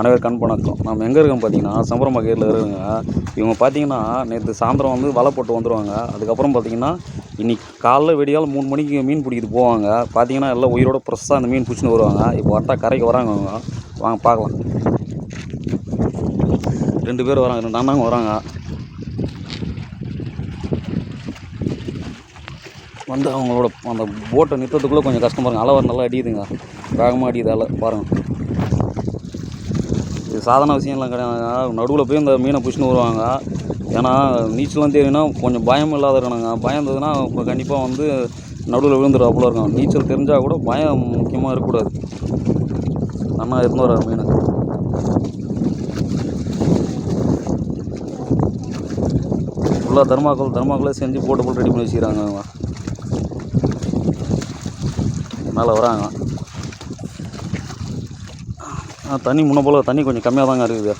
அனைவர் கண் வணக்கம் நம்ம எங்கே இருக்கோம் பார்த்தீங்கன்னா சம்பரம் பக்கத்தில் இருக்குங்க இவங்க பார்த்தீங்கன்னா நேற்று சாயந்தரம் வந்து வலை போட்டு வந்துடுவாங்க அதுக்கப்புறம் பார்த்தீங்கன்னா இன்னைக்கு காலைல வெடியால் மூணு மணிக்கு மீன் பிடிக்கிட்டு போவாங்க. பார்த்தீங்கன்னா எல்லாம் உயிரோட ஃப்ரெஷ்ஷாக அந்த மீன் பிடிச்சின்னு வருவாங்க. இப்போ வரட்டா கரைக்கு வராங்க அவங்க. வாங்க பார்க்கலாம். ரெண்டு பேர் வராங்க ரெண்டு அண்ணாங்க வராங்க. வந்து அவங்களோட அந்த போட்டை நிறுத்தத்துக்குள்ளே கொஞ்சம் கஷ்டமாக இருக்கும் அலை வர நல்லா அடியுதுங்க. வேகமாக அடியுது அலை. பாருங்கள் இது சாதாரண விஷயம்லாம் கிடையாது. நடுவில் போய் இந்த மீனை பிடிச்சின்னு வருவாங்க. ஏன்னா நீச்சலாம் தெரியும்னா கொஞ்சம் பயம் இல்லாத இருக்கணுங்க. பயந்ததுன்னா இப்போ கண்டிப்பாக வந்து நடுவில் விழுந்துடும் அவ்வளோ இருக்கும் நீச்சல் தெரிஞ்சால் கூட பயம் முக்கியமாக இருக்கக்கூடாது. அண்ணா இருந்து வர மீன். ஃபுல்லாக தர்மாக்கோல் தர்மாக்கோலே செஞ்சு போட்டு போட்டு ரெடி பண்ணி வச்சுக்கிறாங்க அவங்க மேலே வராங்க தண்ணி முன்ன போல் தண்ணி கொஞ்சம் கம்மியாக தாங்க இருக்குது.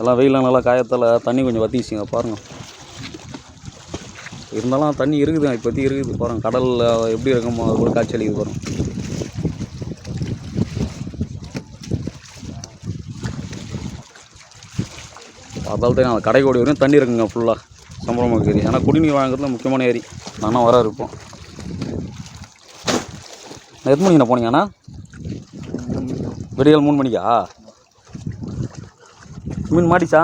எல்லாம் வெயிலாம் நல்லா காயத்தால் தண்ணி கொஞ்சம் வத்திச்சுங்க பாருங்கள் இருந்தாலும் தண்ணி இருக்குது இப்போதைக்கு இருக்குது. பாருங்கள் கடலில் எப்படி இருக்குமோ அது கூட காட்சி இது பாருங்கள் பார்த்தாலும் தெரியும் அந்த கடைக்கோடி வரையும் தண்ணி இருக்குங்க ஃபுல்லாக சம்பளமாக ஏரி ஏன்னா குடிநீர் வாங்குறதுல முக்கியமான ஏரி. நானும் வர இருப்போம். நான் எத்தனை மணிக்கு போனீங்கண்ணா விடியல் மூணு மணிக்கா? மீன் மாட்டிச்சா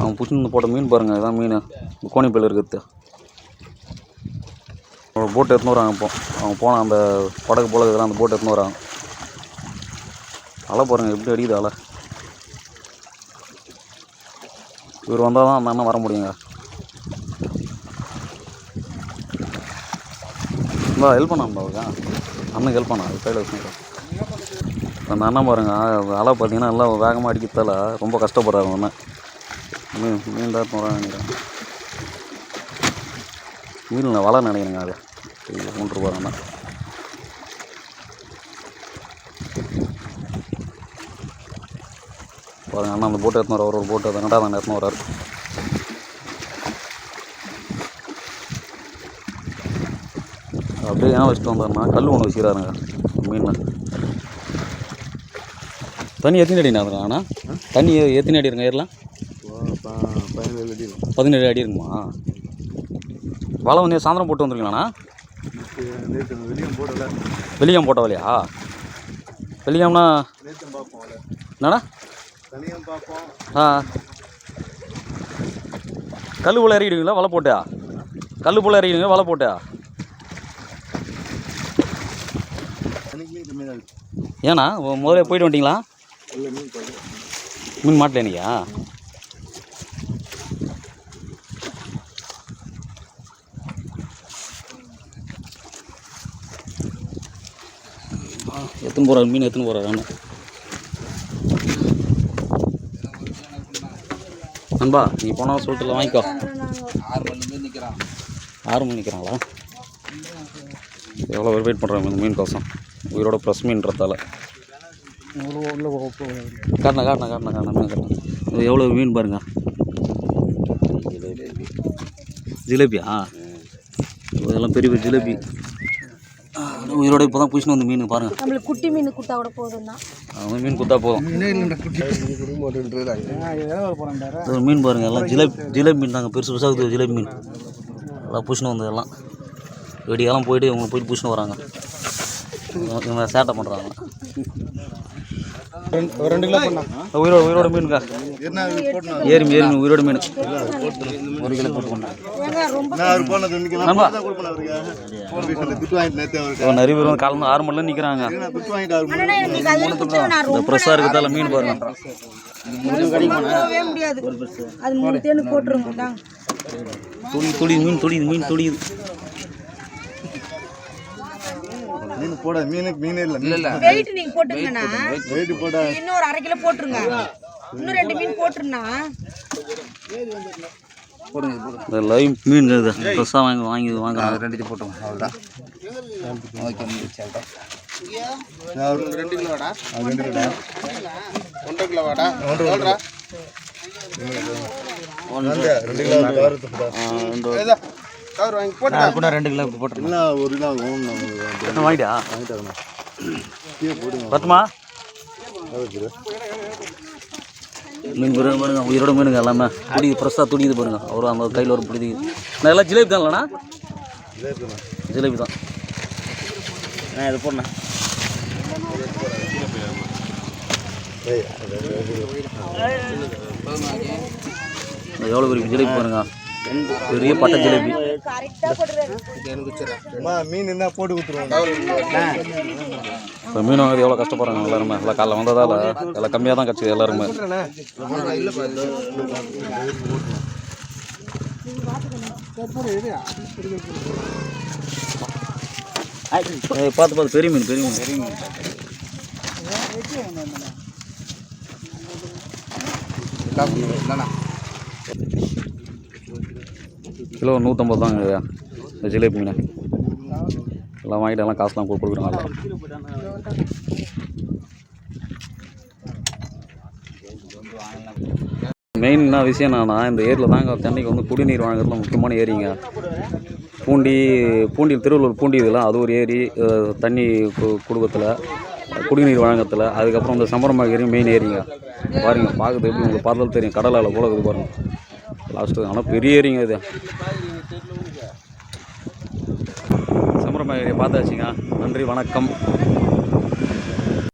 அவன் பிடிச்சிருந்து போட்ட மீன் பாருங்கள் இதான் மீன். கோணிப்பையில் இருக்கிறது. ஒரு போட்டு எடுத்துன்னு வராங்க இப்போ. அவங்க போன அந்த படகு போல இதெல்லாம் அந்த போட்டு எடுத்துன்னு வராங்க. அலை பாருங்கள் எப்படி அடிக்குது அலை. இவர் வந்தால் தான் அந்த அண்ணன் வர முடியுங்க. இந்தா ஹெல்ப் பண்ணாம்டா அவருக்கா அண்ணன் ஹெல்ப் பண்ணா கையில் வச்சுருக்கேன் அந்த அண்ணன் பாருங்க அலை பார்த்தீங்கன்னா எல்லாம் வேகமாக அடிக்கிறதால ரொம்ப கஷ்டப்படுறாரு அண்ணன். மீன் மீன் தான் போகிறாங்க நினைக்கிறேன் மீன் வலை நினைக்கிறேங்க அது. மூன்று ரூபா பாருங்க அண்ணா அந்த போட்டு எடுத்துன்னு வர ஒரு போட்டு அதனால அந்த எடுத்துன்னு வராரு அப்படியே ஏன் வச்சுட்டு வந்தாருன்னா கல் ஒன்று வச்சுக்கிறாருங்க. மீன் தண்ணி எத்தனை அடி நேரம் அண்ணா? தண்ணி எத்தனை அடி இருங்க ஏறலாம் பதினேழு அடி இருக்குமா? வலை வந்து சாயந்தரம் போட்டு வந்துருக்கீங்களாண்ணா வெளியம் போட்ட வலையா வெளியம்னா என்னடா? ஆ. கல் போல இறக்கிடுவீங்களா வலை போட்டியா? கல் போல இறக்கிடுவீங்க வலை போட்டியா தனிக்கு மீன் கம்மியாக தான் இருக்கு ஏண்ணா முதல்ல போயிட்டு வந்துட்டீங்களா? இல்லை மீன் மாட்டல நீயா எத்தனை போகிறாரு மீன் எத்தனை போகிறாரு நண்பா நீ போனால் சொல்லிட்டு வாங்கிக்கோ. ஆறு மணி நிற்கிறான். ஆறு மணி நிற்கிறாங்களா? எவ்வளோ பேர் வெயிட் பண்ணுறாங்க இந்த மீன் கோசம்? உயிரோட ப்ரெஸ் மீன்றதால. காட்டினா காட்டினா காட்டினா காட்டினா மீன் காட்டினா இது எவ்வளோ மீன் பாருங்க? ஜிலேபியா? இதெல்லாம் பெரிய பெரிய ஜிலேபி. உயிரோட இப்போ தான் பிடிச்சின்னு வந்து மீன் பாருங்க. நம்மளுக்கு குட்டி மீன் கொடுத்தா கூட போதும் தான் அவங்க மீன் கொடுத்தா போதும். மீனே பாருங்க எல்லாம் ஜிலேபி ஜிலேபி மீன் தாங்க பெருசு பெருசாக இருக்குது ஜிலேபி மீன். எல்லாம் பிடிச்சின்னு வந்தது எல்லாம். வெடியெல்லாம் போயிட்டு இவங்க போயிட்டு பிடிச்சின்னு வராங்க. இவங்க- சேட்டை பண்ணுறாங்க உயிரோட உயிரோட மீனுக்கா? ஏரி மீன் உயிரோட மீன். ஒரு கிலோ போட்டு நிறைய பேர் காலந்து ஆறு மணில நிற்கிறாங்க இந்த ஃப்ரெஷ்ஷாக இருக்கிறதால மீன் பாருங்க. முடியாது. துளி துளி மீன் துளியுது மீன் துளியுது. மீன் போட மீனுக்கு மீனே இல்லை இல்லை இல்லை. வெயிட் நீங்க போட்டுங்கண்ணா வெயிட் போட. இன்னும் ஒரு அரை கிலோ போட்டுருங்க. இன்னும் ரெண்டு மீன் இந்த லைவ் மீன் இது. ஃப்ரெஷ்ஷாக வாங்கி வாங்கி. வாங்க ரெண்டு போட்டோம் அவ்வளோதான் ஓகே ரெண்டு கிலோ வாடா ரெண்டு கிலோ ஒன்றரை கிலோ. வாடா ஒன்றரை ரெண்டு கிலோ. கவர் வாங்கி போட்டு கூட ரெண்டு கிலோ போட்டுருங்க. இல்லை ஒரு கிலோ ஆகும் வாங்கிட்டா வாங்கிட்டாங்கண்ணா பத்துமா? மீன் பாருங்க பாருங்க உயிரோட மீனுங்க எல்லாமே. துடி ஃப்ரெஷ்ஷாக துடிக்குது பாருங்க. அவரும் அந்த கையில் ஒரு பிடிது நான் எல்லாம் ஜிலேபி தான் இல்லைண்ணா? ஜிலேபி தான். நான் இதை போடணேன் எவ்வளோ பெரிய ஜிலேபி பாருங்க. பெரிய பட்டை ஜிலேபி. மீன் என்ன போட்டு இப்போ மீன் வாங்குறது எவ்வளோ கஷ்டப்படுறாங்க எல்லாருமே. எல்லாம் காலைல வந்ததால் எல்லாம் கம்மியாக தான் கிடச்சிது எல்லாருமே. பார்த்து பார்த்து பெரிய மீன் பெரிய மீன். பெரிய மீன் கிலோ நூற்றம்பது தாங்க ஐயா. இந்த ஜிலேபி மீன். எல்லாம் வாங்கிட்டு எல்லாம் காசுலாம் கொடு- கொடுக்குறாங்க மெயின் என்ன விஷயம் என்னன்னா இந்த ஏரியில் தாங்க சென்னைக்கு வந்து குடிநீர் வழங்குறதுல முக்கியமான ஏரிங்க. பூண்டி பூண்டி திருவள்ளூர் பூண்டி இதெல்லாம் அது ஒரு ஏரி தண்ணி குடும்பத்தில் குடிநீர் வழங்கத்தில் அதுக்கப்புறம் இந்த சம்பரமாக ஏரி மெயின் ஏரிங்க. பாருங்க பார்க்குறது எப்படி உங்களுக்கு பார்த்தாலும் தெரியும். கடலால் போல இருக்குது பாருங்கள் லாஸ்ட்டு ஆனால் பெரிய ஏரிங்க இது. சம்பரமா ஏரியா பார்த்தாச்சுங்க. நன்றி வணக்கம்.